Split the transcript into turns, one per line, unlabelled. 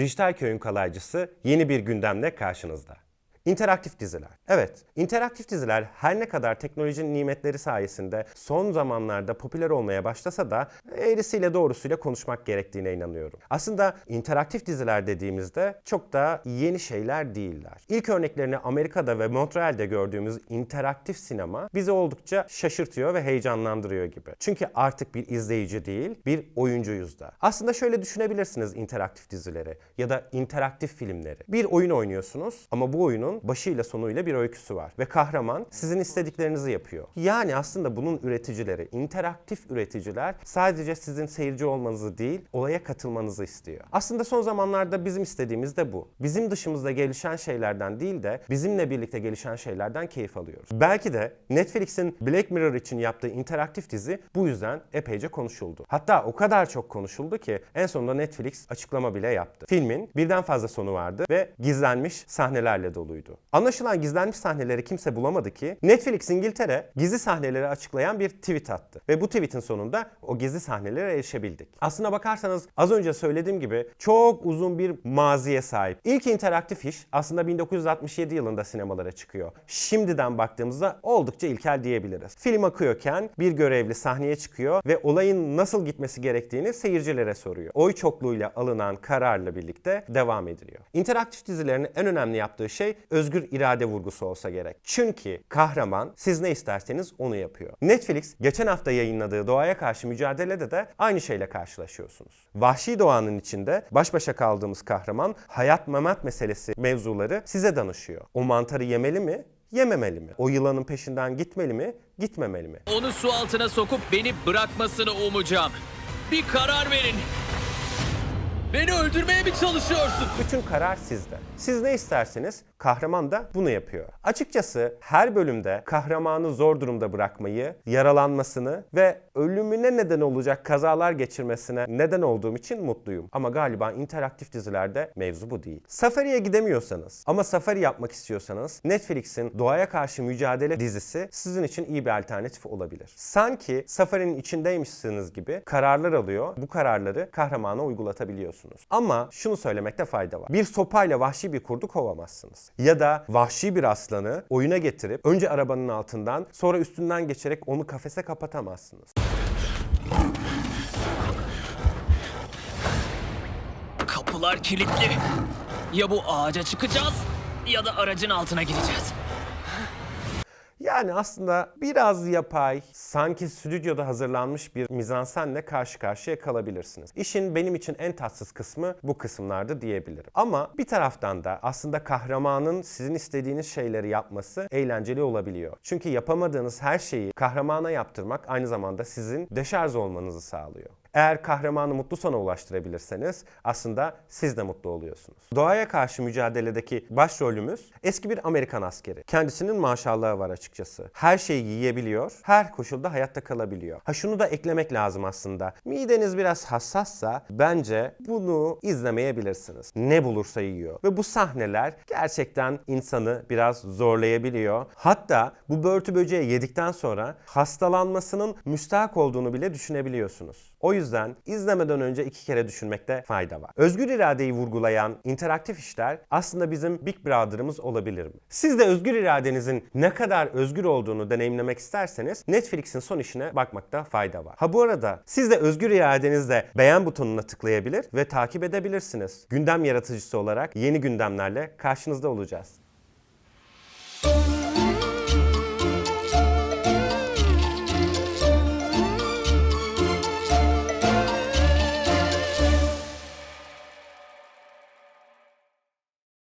Dijital Köyün Kalaycısı yeni bir gündemle karşınızda. İnteraktif diziler. Evet, interaktif diziler her ne kadar teknolojinin nimetleri sayesinde son zamanlarda popüler olmaya başlasa da eğrisiyle doğrusuyla konuşmak gerektiğine inanıyorum. Aslında interaktif diziler dediğimizde çok da yeni şeyler değiller. İlk örneklerini Amerika'da ve Montreal'de gördüğümüz interaktif sinema bizi oldukça şaşırtıyor ve heyecanlandırıyor gibi. Çünkü artık bir izleyici değil, bir oyuncuyuz da. Aslında şöyle düşünebilirsiniz interaktif dizileri ya da interaktif filmleri. Bir oyun oynuyorsunuz ama bu oyunun başıyla sonuyla bir öyküsü var ve kahraman sizin istediklerinizi yapıyor. Yani aslında bunun üreticileri, interaktif üreticiler sadece sizin seyirci olmanızı değil, olaya katılmanızı istiyor. Aslında son zamanlarda bizim istediğimiz de bu. Bizim dışımızda gelişen şeylerden değil de bizimle birlikte gelişen şeylerden keyif alıyoruz. Belki de Netflix'in Black Mirror için yaptığı interaktif dizi bu yüzden epeyce konuşuldu. Hatta o kadar çok konuşuldu ki en sonunda Netflix açıklama bile yaptı. Filmin birden fazla sonu vardı ve gizlenmiş sahnelerle doluydu. Anlaşılan gizlenmiş sahneleri kimse bulamadı ki Netflix İngiltere gizli sahneleri açıklayan bir tweet attı. Ve bu tweetin sonunda o gizli sahnelere erişebildik. Aslına bakarsanız az önce söylediğim gibi çok uzun bir maziye sahip. İlk interaktif iş aslında 1967 yılında sinemalara çıkıyor. Şimdiden baktığımızda oldukça ilkel diyebiliriz. Film akıyorken bir görevli sahneye çıkıyor ve olayın nasıl gitmesi gerektiğini seyircilere soruyor. Oy çokluğuyla alınan kararla birlikte devam ediliyor. İnteraktif dizilerin en önemli yaptığı şey özgür irade vurgusu olsa gerek. Çünkü kahraman siz ne isterseniz onu yapıyor. Netflix geçen hafta yayınladığı doğaya karşı mücadelede de aynı şeyle karşılaşıyorsunuz. Vahşi doğanın içinde baş başa kaldığımız kahraman hayat memat meselesi mevzuları size danışıyor. O mantarı yemeli mi? Yememeli mi? O yılanın peşinden gitmeli mi? Gitmemeli mi?
Onu su altına sokup beni bırakmasını umacağım. Bir karar verin. Beni öldürmeye mi çalışıyorsun?
Bütün karar sizde. Siz ne isterseniz kahraman da bunu yapıyor. Açıkçası her bölümde kahramanı zor durumda bırakmayı, yaralanmasını ve ölümüne neden olacak kazalar geçirmesine neden olduğum için mutluyum. Ama galiba interaktif dizilerde mevzu bu değil. Safari'ye gidemiyorsanız ama safari yapmak istiyorsanız Netflix'in Doğaya Karşı Mücadele dizisi sizin için iyi bir alternatif olabilir. Sanki Safari'nin içindeymişsiniz gibi kararlar alıyor. Bu kararları kahramana uygulatabiliyorsunuz. Ama şunu söylemekte fayda var. Bir sopayla vahşi bir kurdu kovamazsınız. Ya da vahşi bir aslanı oyuna getirip önce arabanın altından sonra üstünden geçerek onu kafese kapatamazsınız.
Kapılar kilitli. Ya bu ağaca çıkacağız ya da aracın altına gireceğiz.
Yani aslında biraz yapay, sanki stüdyoda hazırlanmış bir mizansenle karşı karşıya kalabilirsiniz. İşin benim için en tatsız kısmı bu kısımlarda diyebilirim. Ama bir taraftan da aslında kahramanın sizin istediğiniz şeyleri yapması eğlenceli olabiliyor. Çünkü yapamadığınız her şeyi kahramana yaptırmak aynı zamanda sizin deşarj olmanızı sağlıyor. Eğer kahramanı mutlu sona ulaştırabilirseniz aslında siz de mutlu oluyorsunuz. Doğaya karşı mücadeledeki başrolümüz eski bir Amerikan askeri. Kendisinin maşallahı var açıkçası. Her şeyi yiyebiliyor, her koşulda hayatta kalabiliyor. Ha şunu da eklemek lazım aslında. Mideniz biraz hassassa bence bunu izlemeyebilirsiniz. Ne bulursa yiyor. Ve bu sahneler gerçekten insanı biraz zorlayabiliyor. Hatta bu börtü böceği yedikten sonra hastalanmasının müstahak olduğunu bile düşünebiliyorsunuz. O yüzden izlemeden önce iki kere düşünmekte fayda var. Özgür iradeyi vurgulayan interaktif işler aslında bizim Big Brother'ımız olabilir mi? Siz de özgür iradenizin ne kadar özgür olduğunu deneyimlemek isterseniz Netflix'in son işine bakmakta fayda var. Ha bu arada siz de özgür iradenizle beğen butonuna tıklayabilir ve takip edebilirsiniz. Gündem yaratıcısı olarak yeni gündemlerle karşınızda olacağız.